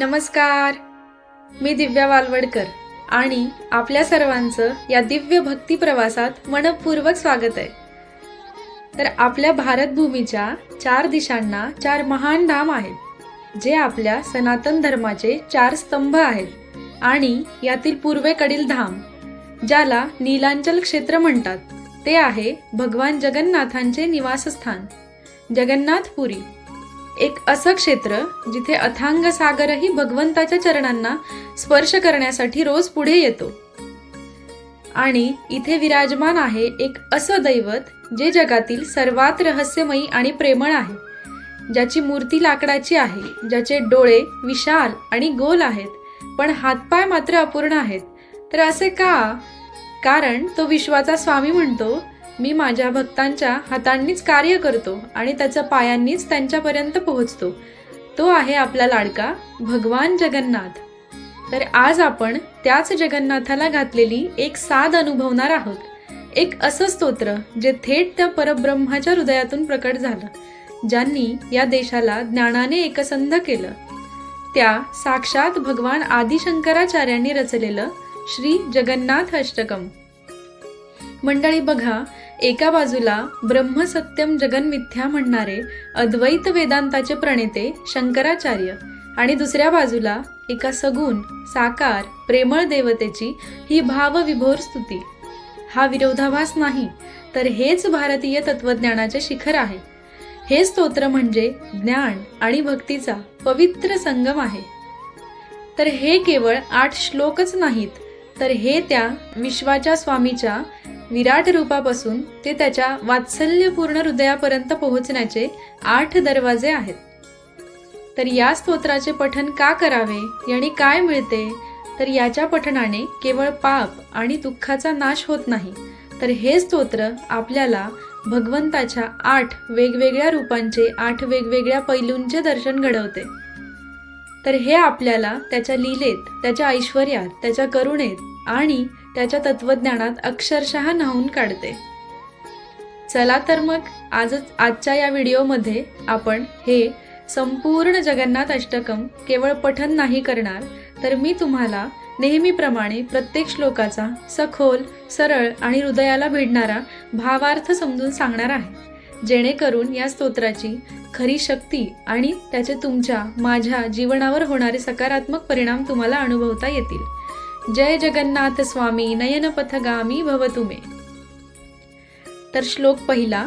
नमस्कार. मी दिव्या वालवडकर आणि आपल्या सर्वांचं या दिव्य भक्ती प्रवासात मनपूर्वक स्वागत आहे. तर आपल्या भारतभूमीच्या चार दिशांना चार महान धाम आहेत जे आपल्या सनातन धर्माचे चार स्तंभ आहेत आणि यातील पूर्वेकडील धाम ज्याला नीलांचल क्षेत्र म्हणतात ते आहे भगवान जगन्नाथांचे निवासस्थान जगन्नाथपुरी. एक असं क्षेत्र जिथे अथांग सागरही भगवंताच्या चरणांना स्पर्श करण्यासाठी रोज पुढे येतो. आणि इथे विराजमान आहे एक असं दैवत जे जगातील सर्वात रहस्यमयी आणि प्रेमळ आहे ज्याची मूर्ती लाकडाची आहे ज्याचे डोळे विशाल आणि गोल आहेत पण हातपाय मात्र अपूर्ण आहेत. तर असे का? कारण तो विश्वाचा स्वामी म्हणतो मी माझ्या भक्तांच्या हातांनीच कार्य करतो आणि त्याच्या पायांनीच त्यांच्यापर्यंत पोहोचतो. तो आहे आपला लाडका भगवान जगन्नाथ. तर आज आपण त्याच जगन्नाथाला घातलेली एक साध अनुभवणार आहोत. एक असं स्तोत्र जे थेट त्या परब्रह्माच्या हृदयातून प्रकट झालं ज्यांनी या देशाला ज्ञानाने एकसंध केलं. त्या साक्षात भगवान आदिशंकराचार्यांनी रचलेलं श्री जगन्नाथ अष्टकम. मंडळी बघा एका बाजूला ब्रह्मसत्यम जगन्मिथ्या म्हणणारे अद्वैत वेदांताचे प्रणेते शंकराचार्य आणि दुसऱ्या बाजूला एका सगुण साकार प्रेमळ देवतेची ही भावविभोर स्तुती. हा विरोधाभास नाही तर हेच भारतीय तत्वज्ञानाचे शिखर आहे. हे स्तोत्र म्हणजे ज्ञान आणि भक्तीचा पवित्र संगम आहे. तर हे केवळ आठ श्लोकच नाहीत तर हे त्या विश्वाच्या स्वामीच्या विराट रूपापासून ते त्याच्या वात्सल्यपूर्ण हृदयापर्यंत पोहोचण्याचे आठ दरवाजे आहेत. तर या स्तोत्राचे पठन का करावे? आणि काय मिळते? तर याच्या पठणाने केवळ पाप आणि दुःखाचा नाश होत नाही. तर हे स्तोत्र आपल्याला भगवंताच्या आठ वेगवेगळ्या रूपांचे आठ वेगवेगळ्या पैलूंचे दर्शन घडवते. तर हे आपल्याला त्याच्या लीलेत त्याच्या ऐश्वर्यात त्याच्या करुणेत आणि त्याच्या तत्वज्ञानात अक्षरशः न्हावून काढते. चला तर मग आजच आजच्या या व्हिडिओमध्ये आपण हे संपूर्ण जगन्नाथ अष्टकम केवळ पठन नाही करणार तर मी तुम्हाला नेहमीप्रमाणे प्रत्येक श्लोकाचा सखोल सरळ आणि हृदयाला भिडणारा भावार्थ समजून सांगणार आहे जेणेकरून या स्तोत्राची खरी शक्ती आणि त्याचे तुमच्या माझ्या जीवनावर होणारे सकारात्मक परिणाम तुम्हाला अनुभवता येतील. जय जगन्नाथ स्वामी नयनपथगामी भवतु मे. तर श्लोक पहिला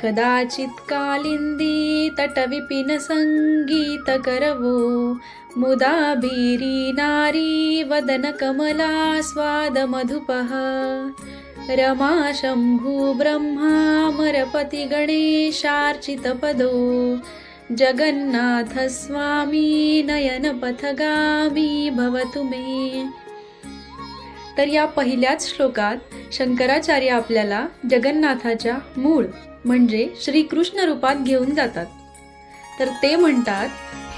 कदाचित कालिंदी तटविपिन संगीत करवो मुदा भीरी नारी वदन कमला स्वाद मधुपः रमा शंभू ब्रह्मा मरपती गणेशार्चित पदो जगन्नाथ स्वामी नयन पथगामी भवतु मे. तर या पहिल्याच श्लोकात शंकराचार्य आपल्याला जगन्नाथाच्या मूळ म्हणजे श्रीकृष्ण रूपात घेऊन जातात. तर ते म्हणतात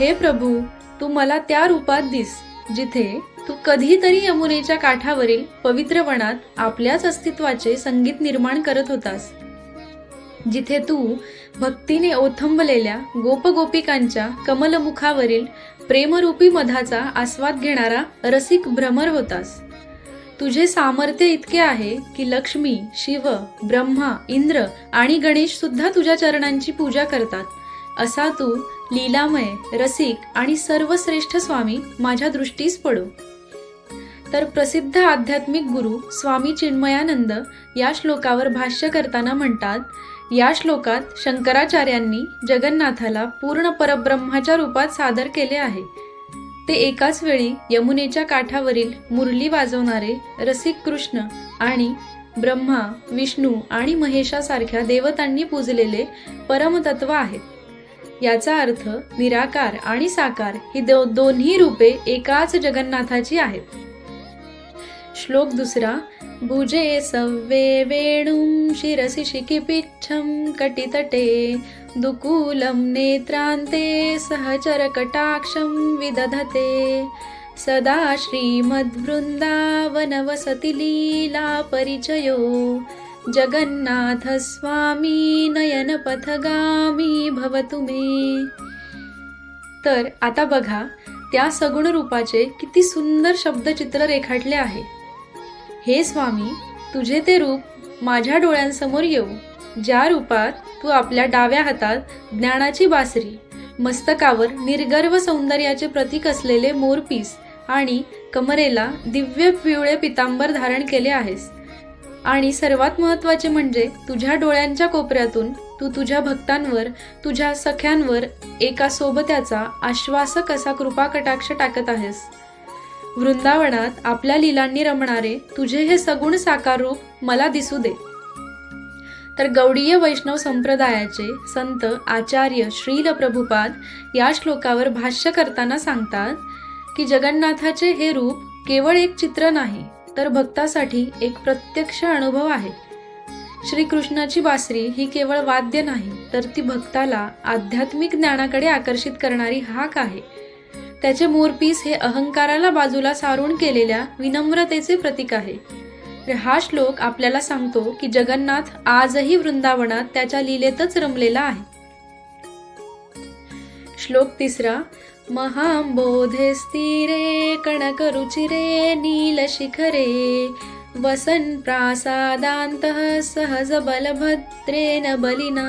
हे प्रभू तू मला त्या रूपात दिस जिथे तू कधीतरी यमुनेच्या काठावरील पवित्र वनात आपल्याच अस्तित्वाचे संगीत निर्माण करत होतास. जिथे तू भक्तीने ओथंबलेल्या गोपगोपिकांच्या कमलमुखावरील प्रेमरूपी मधाचा आस्वाद घेणारा रसिक भ्रमर होतास. तुझे सामर्थ्य इतके आहे की लक्ष्मी शिव ब्रह्मा इंद्र आणि गणेश सुद्धा तुझ्या चरणांची पूजा करतात. असा तू लीलामय रसिक आणि सर्वश्रेष्ठ स्वामी माझ्या दृष्टीस पडो. तर प्रसिद्ध आध्यात्मिक गुरु स्वामी चिन्मयानंद या श्लोकावर भाष्य करताना म्हणतात या श्लोकात शंकराचार्यांनी जगन्नाथाला पूर्ण परब्रह्माच्या रूपात सादर केले आहे. ते एकाच वेळी यमुनेच्या काठावरील मुरली वाजवणारे रसिक कृष्ण आणि ब्रह्मा विष्णू आणि महेशासारख्या देवतांनी पूजलेले परमतत्व आहेत. याचा अर्थ निराकार आणि साकार ही दो दोन्ही रूपे एकाच जगन्नाथाची आहेत. श्लोक दुसरा भुजे सव्वे वेणुं शिरसि शिखिपिच्छं कटितटे दुकूलं नेत्रान्ते सहचरकटाक्षं विदधते। सदा श्रीमद्वृन्दावनवसति लीला परिचयो जगन्नाथस्वामी नयनपथगामी भवतु मे। तर आता बघा त्या सगुण रूपाचे किती सुंदर शब्दचित्र रेखाटले आहे. हे स्वामी तुझे ते रूप माझ्या डोळ्यांसमोर येऊ ज्या रूपात तू आपल्या डाव्या हातात ज्ञानाची बासरी मस्तकावर निर्गर्व सौंदर्याचे प्रतीक असलेले मोरपीस आणि कमरेला दिव्य पिवळे पितांबर धारण केले आहेस. आणि सर्वात महत्त्वाचे म्हणजे तुझ्या डोळ्यांच्या कोपऱ्यातून तू तुझ्या भक्तांवर तुझ्या सख्यांवर एका सोबत्याचा आश्वासक असा कृपा कटाक्ष टाकत आहेस. वृंदावनात आपल्या लिलांनी रमणारे तुझे हे सगुण साकार रूप मला दिसू दे. तर गौडीय वैष्णव संप्रदायाचे संत आचार्य श्रील प्रभुपाद या श्लोकावर भाष्य करताना सांगतात की जगन्नाथाचे हे रूप केवळ एक चित्र नाही तर भक्तासाठी एक प्रत्यक्ष अनुभव आहे. श्रीकृष्णाची बासरी ही केवळ वाद्य नाही तर ती भक्ताला आध्यात्मिक ज्ञानाकडे आकर्षित करणारी हाक आहे. त्याचे मोरपीस हे अहंकाराला बाजूला सारून केलेल्या विनम्रतेचे प्रतीक आहे. हा श्लोक आपल्याला सांगतो की जगन्नाथ आजही वृंदावनात त्याच्या लीलेतच रमलेला आहे. श्लोक तिसरा महांबोधे स्थिरे कणकरुचिरे नीलशिखरे वसन प्रासादांत सहज बलभद्रेन बलिना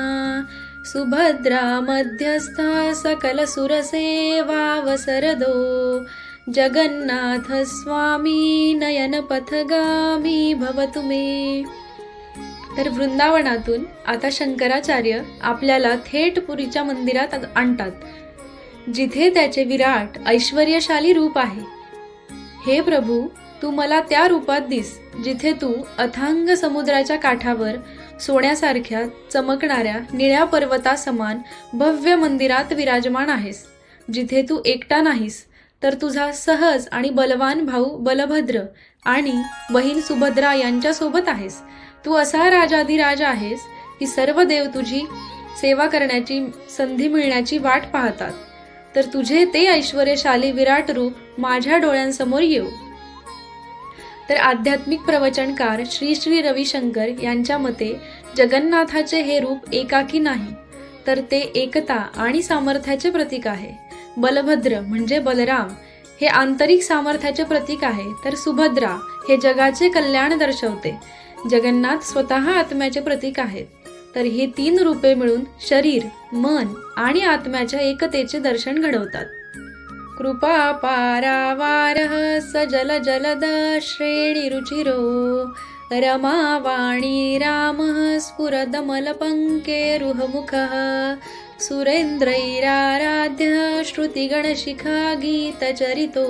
सुभद्रा मध्यस्था सकलसुरसेवावसरदो जगन्नाथ स्वामी नयनपथगामी भवतु मे। तर वृंदावनातून आता शंकराचार्य आपल्याला थेट पुरीच्या मंदिरात आणतात जिथे त्याचे विराट ऐश्वर्यशाली रूप आहे. हे प्रभू तू मला त्या रूपात दिस. जिथे तू अथांग समुद्राच्या काठावर सोन्यासारख्या चमकणाऱ्या निळ्या पर्वतासमान भव्य मंदिरात विराजमान आहेस. जिथे तू एकटा नाहीस तर तुझा सहज आणि बलवान भाऊ बलभद्र आणि बहीण सुभद्रा यांच्यासोबत आहेस. तू असा राजाधिराज आहेस की सर्व देव तुझी सेवा करण्याची संधी मिळण्याची वाट पाहतात. तर तुझे ते ऐश्वर्यशाली विराट रूप माझ्या डोळ्यांसमोर येऊ. तर आध्यात्मिक प्रवचनकार श्री श्री रविशंकर यांच्या मते जगन्नाथाचे हे रूप एकाकी नाही तर ते एकता आणि सामर्थ्याचे प्रतीक आहे. बलभद्र म्हणजे बलराम हे आंतरिक सामर्थ्याचे प्रतीक आहे तर सुभद्रा हे जगाचे कल्याण दर्शवते. जगन्नाथ स्वतः आत्म्याचे प्रतीक आहेत. तर ही तीन रूपे मिळून शरीर मन आणि आत्म्याच्या एकतेचे दर्शन घडवतात. कृपा पारावारः सजल जलद श्रेणी रुचिरो रमावाणी रामः स्फुरदमलपङ्केरुहमुखः सुरेन्द्रैराराध्य श्रुतिगणशिखा गीतचरितो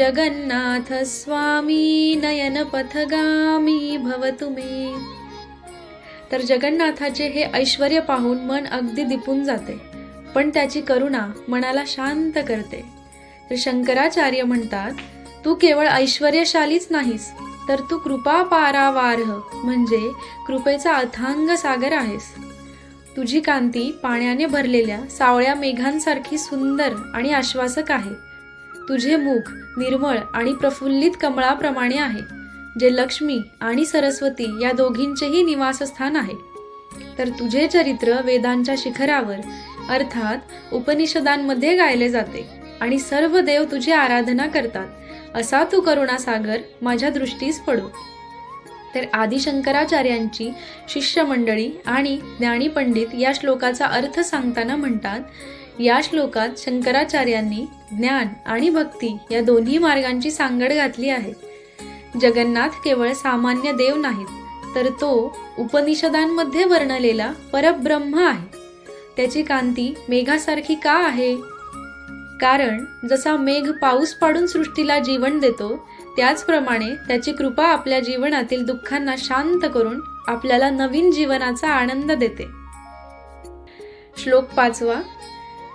जगन्नाथ नयनपथगामी भवतु मे तर जगन्नाथाचे हे ऐश्वर पाहून मन अगदी दिपून जाते. पण त्याची करुणा मनाला शांत करते. तर शंकराचार्य म्हणतात तू केवळ ऐश्वर्यशालीच नाहीस तर तू कृपा पारावारह म्हणजे कृपेचा अथांग सागर आहेस. तुझी कांती पाण्याने भरलेल्या सावळ्या मेघांसारखी सुंदर आणि आश्वासक आहे. तुझे मुख निर्मळ आणि प्रफुल्लित कमळाप्रमाणे आहे जे लक्ष्मी आणि सरस्वती या दोघींचेही निवासस्थान आहे. तर तुझे चरित्र वेदांच्या शिखरावर अर्थात उपनिषदांमध्ये गायले जाते. आणि सर्व देव तुझी आराधना करतात. असा तू करुणासागर माझ्या दृष्टीस पडो. तर आदिशंकराचार्यांची शिष्यमंडळी आणि ज्ञानी पंडित या श्लोकाचा अर्थ सांगताना म्हणतात या श्लोकात शंकराचार्यांनी ज्ञान आणि भक्ती या दोन्ही मार्गांची सांगड घातली आहे. जगन्नाथ केवळ सामान्य देव नाहीत तर तो उपनिषदांमध्ये वर्णलेला परब्रह्म आहे. त्याची कांती मेघासारखी का आहे? कारण जसा मेघ पाऊस पाडून सृष्टीला जीवन देतो त्याचप्रमाणे त्याची कृपा आपल्या जीवनातील दुःखांना शांत करून आपल्याला नवीन जीवनाचा आनंद देते. श्लोक पाचवा.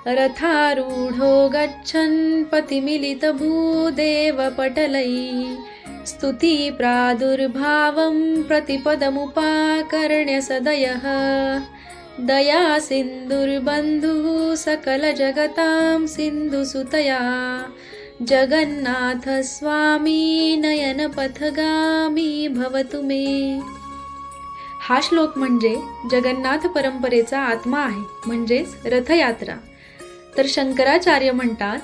रथारूढो गच्छन् पतिमिलित भूदेव पटलै। स्तुती प्रादुर्भावं प्रतिपदमुपाकर्ण्य सदयः। दया सिन्धुर्बन्धुः सकलजगतां सिन्धुसुतया जगन्नाथ स्वामी नयनपथगामी भवतु मे। हा श्लोक म्हणजे जगन्नाथ परंपरेचा आत्मा आहे म्हणजेच रथयात्रा. तर शंकराचार्य म्हणतात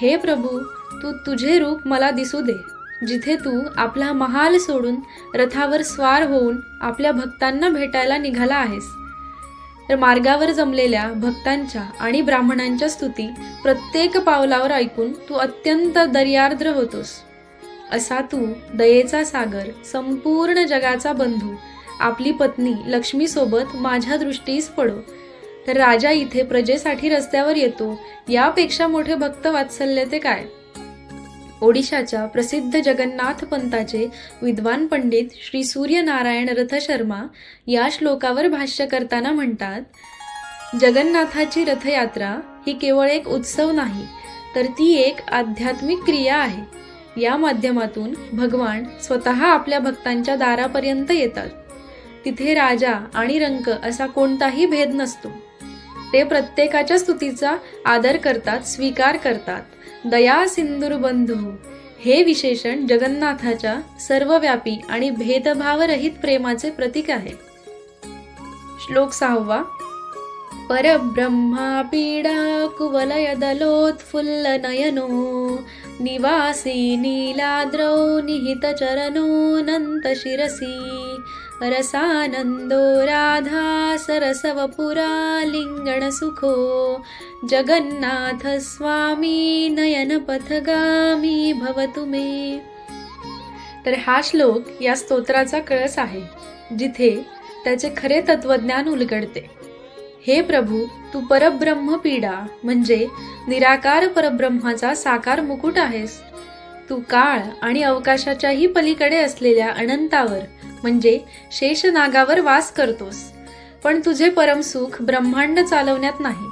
हे प्रभू तू तुझे रूप मला दिसू दे जिथे तू आपला महाल सोडून रथावर स्वार होऊन आपल्या भक्तांना भेटायला निघाला आहेस. तर मार्गावर जमलेल्या भक्तांच्या आणि ब्राह्मणांच्या स्तुती प्रत्येक पावलावर ऐकून तू अत्यंत दर्यार्द्र होतोस. असा तू दयेचा सागर संपूर्ण जगाचा बंधू आपली पत्नी लक्ष्मीसोबत माझ्या दृष्टीस पडो. तर राजा इथे प्रजेसाठी रस्त्यावर येतो यापेक्षा मोठे भक्त वात्सल्य ते काय? ओडिशाच्या प्रसिद्ध जगन्नाथ पंथाचे विद्वान पंडित श्री सूर्यनारायण रथशर्मा या श्लोकावर भाष्य करताना म्हणतात जगन्नाथाची रथयात्रा ही केवळ एक उत्सव नाही तर ती एक आध्यात्मिक क्रिया आहे. या माध्यमातून भगवान स्वतः आपल्या भक्तांच्या दारापर्यंत येतात. तिथे राजा आणि रंक असा कोणताही भेद नसतो. ते प्रत्येकाच्या स्तुतीचा आदर करतात स्वीकार करतात. दया सिंदूर बंधू हे विशेषण जगन्नाथाच्या सर्वव्यापी आणि भेदभावरहित प्रेमाचे प्रतीक आहे. श्लोक सहावा. परब्रह्मा पीडा कुवलय दलोत्फुल्ल नयनो निवासी नीलाद्रौ निहित चरणो रसानन्दो रसानंदो राधा सरसवपुरालिङ्गणसुखो सुखो जगन्नाथ स्वामी पथगामी भवतु मे। तर हा श्लोक या स्तोत्राचा कळस आहे जिथे त्याचे खरे तत्वज्ञान उलगडते. हे प्रभू तू परब्रह्म पीडा म्हणजे निराकार परब्रह्माचा साकार मुकुट आहेस. तू काळ आणि अवकाशाच्याही पलीकडे असलेल्या अनंतावर म्हणजे शेषनागावर वास करतोस. पण तुझे परमसुख ब्रह्मांड चालवण्यात नाही.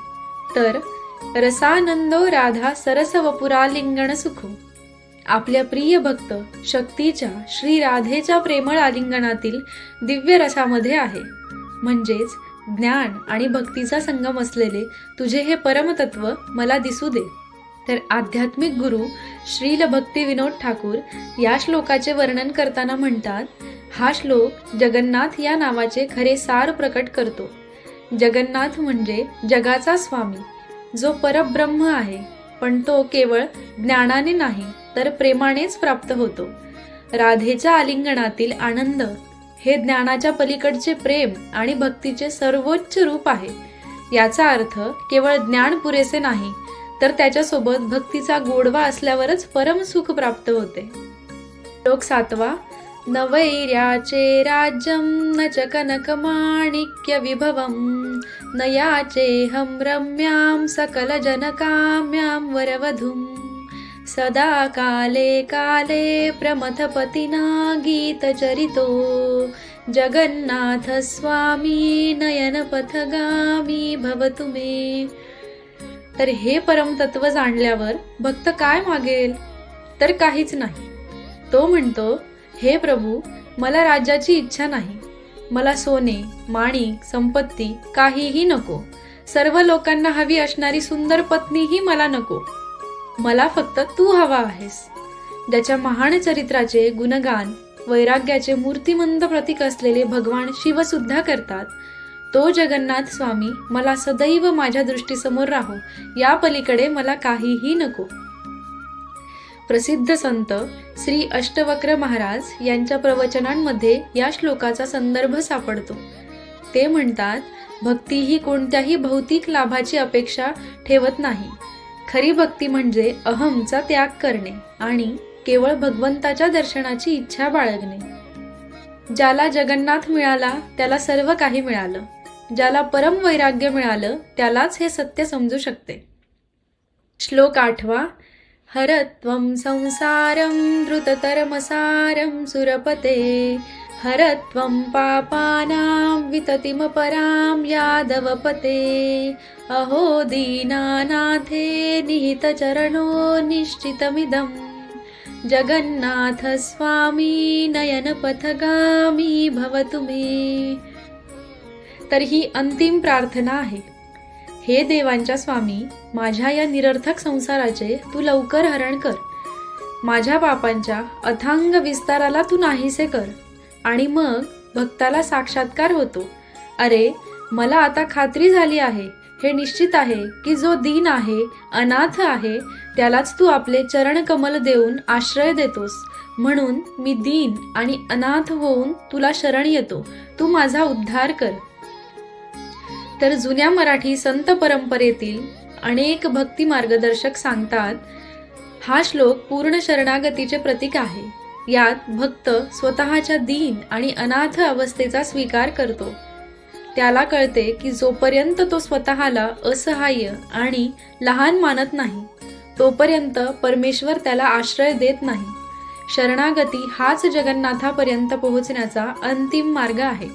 तर रसानंदो राधा सरस वपुरालिंगण सुख. सुखो आपल्या प्रिय भक्त शक्तीच्या श्री राधेच्या प्रेमळ आलिंगणातील दिव्य रसामध्ये आहे. म्हणजेच ज्ञान आणि भक्तीचा संगम असलेले तुझे हे परमतत्व मला दिसू दे. तर आध्यात्मिक गुरु श्रील भक्ती विनोद ठाकूर या श्लोकाचे वर्णन करताना म्हणतात हा श्लोक जगन्नाथ या नावाचे खरे सार प्रकट करतो. जगन्नाथ म्हणजे जगाचा स्वामी जो परब्रह्म आहे पण तो केवळ ज्ञानाने नाही तर प्रेमानेच प्राप्त होतो. राधेच्या आलिंगनातील आनंद हे ज्ञानाच्या पलीकडचे प्रेम आणि भक्तीचे सर्वोच्च रूप आहे. याचा अर्थ केवळ ज्ञान पुरेसे नाही तर त्याच्यासोबत भक्तीचा गोडवा असल्यावरच परम सुख प्राप्त होते. लोक सातवा नवैर्याचे राज्यं न च कनकमाणिक्यविभवं न याचेऽहं रम्यां सकलजनकाम्यां वरवधुं। सदा काले काले प्रमथपतिना गीतचरितो जगन्नाथस्वामी नयनपथगामी भवतु मे। तर हे परमतत्व जाणल्यावर भक्त काय मागेल? तर काहीच नाही. तो म्हणतो हे प्रभू मला राज्याची इच्छा नाही. मला सोने माणिक संपत्ती काहीही नको. सर्व लोकांना हवी असणारी सुंदर पत्नीही मला नको. मला फक्त तू हवा आहेस. ज्याच्या महान चरित्राचे गुणगान वैराग्याचे मूर्तिमंत प्रतीक असलेले भगवान शिवसुद्धा करतात. तो जगन्नाथ स्वामी मला सदैव माझ्या दृष्टीसमोर राहो. या पलीकडे मला काहीही नको. प्रसिद्ध संत श्री अष्टवक्र महाराज यांच्या प्रवचनांमध्ये या श्लोकाचा संदर्भ सापडतो. ते म्हणतात भक्ती ही कोणत्याही भौतिक लाभाची अपेक्षा ठेवत नाही. खरी भक्ती म्हणजे अहमचा त्याग करणे आणि केवळ भगवंताच्या दर्शनाची इच्छा बाळगणे. ज्याला जगन्नाथ मिळाला त्याला सर्व काही मिळालं. ज्याला परम वैराग्य मिळालं त्यालाच हे सत्य समजू शकते. श्लोक आठवा हरत्वं संसारं द्रुततरमसारं सुरपते। हरत्वं पापानां विततिमपरां यादवपते। अहो दीनानाथे निहितचरणो निश्चितमिदं। जगन्नाथस्वामी नयनपथगामी भवतु मे। तर ही अंतिम प्रार्थना आहे। हे देवांच्या स्वामी माझ्या या निरर्थक संसाराचे तू लवकर हरण कर. माझ्या पापांच्या अथांग विस्ताराला तू नाहीसे कर. आणि मग भक्ताला साक्षात्कार होतो. अरे मला आता खात्री झाली आहे. हे निश्चित आहे की जो दीन आहे अनाथ आहे त्यालाच तू आपले चरण कमल देऊन आश्रय देतोस. म्हणून मी दीन आणि अनाथ होऊन तुला शरण येतो. तू माझा उद्धार कर. तर जुन्या मराठी संत परंपरेतील अनेक भक्ती मार्गदर्शक सांगतात हा श्लोक पूर्ण शरणागतीचे प्रतीक आहे. यात भक्त स्वतःच्या दीन आणि अनाथ अवस्थेचा स्वीकार करतो. त्याला कळते की जोपर्यंत तो स्वतःला असहाय्य आणि लहान मानत नाही तोपर्यंत परमेश्वर त्याला आश्रय देत नाही. शरणागती हाच जगन्नाथापर्यंत पोहोचण्याचा अंतिम मार्ग आहे.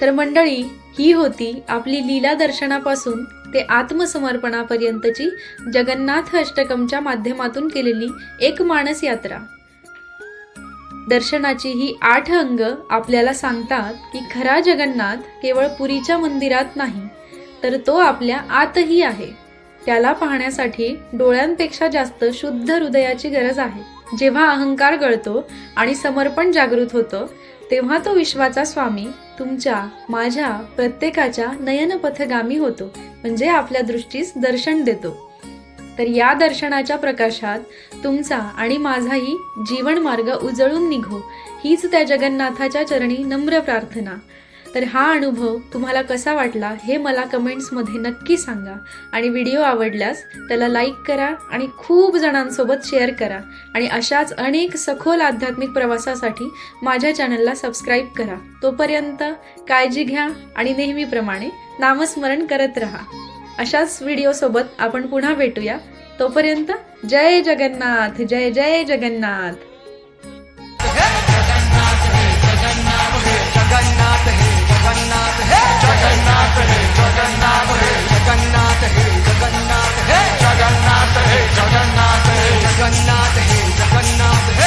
तर मंडळी ही होती आपली लीला दर्शनापासून ते आत्मसमर्पणापर्यंतची जगन्नाथ अष्टकमच्या माध्यमातून केलेली एक मानस यात्रा. दर्शनाची ही आठ अंग आपल्याला सांगतात की खरा जगन्नाथ केवळ पुरीच्या मंदिरात नाही तर तो आपल्या आतही आहे. त्याला पाहण्यासाठी डोळ्यांपेक्षा जास्त शुद्ध हृदयाची गरज आहे. जेव्हा अहंकार गळतो आणि समर्पण जागृत होतं तेव्हा तो विश्वाचा स्वामी तुमच्या माझ्या प्रत्येकाच्या नयनपथगामी होतो म्हणजे आपल्या दृष्टीस दर्शन देतो. तर या दर्शनाच्या प्रकाशात तुमचा आणि माझाही जीवन मार्ग उजळून निघो हीच त्या जगन्नाथाच्या चरणी नम्र प्रार्थना. तर हा अनुभव तुम्हाला कसा वाटला हे मला कमेंट्समध्ये नक्की सांगा. आणि व्हिडिओ आवडल्यास त्याला लाईक करा आणि खूप जणांसोबत शेअर करा. आणि अशाच अनेक सखोल आध्यात्मिक प्रवासासाठी माझ्या चॅनलला सबस्क्राईब करा. तोपर्यंत काळजी घ्या आणि नेहमीप्रमाणे नामस्मरण करत राहा. अशाच व्हिडिओसोबत आपण पुन्हा भेटूया. तोपर्यंत जय जगन्नाथ जय जय जगन्नाथ. जगन्नाथ हे जगन्नाथ हे जगन्नाथ हे जगन्नाथ हे जगन्नाथ हे जगन्नाथ हे जगन्नाथ हे जगन्नाथ हे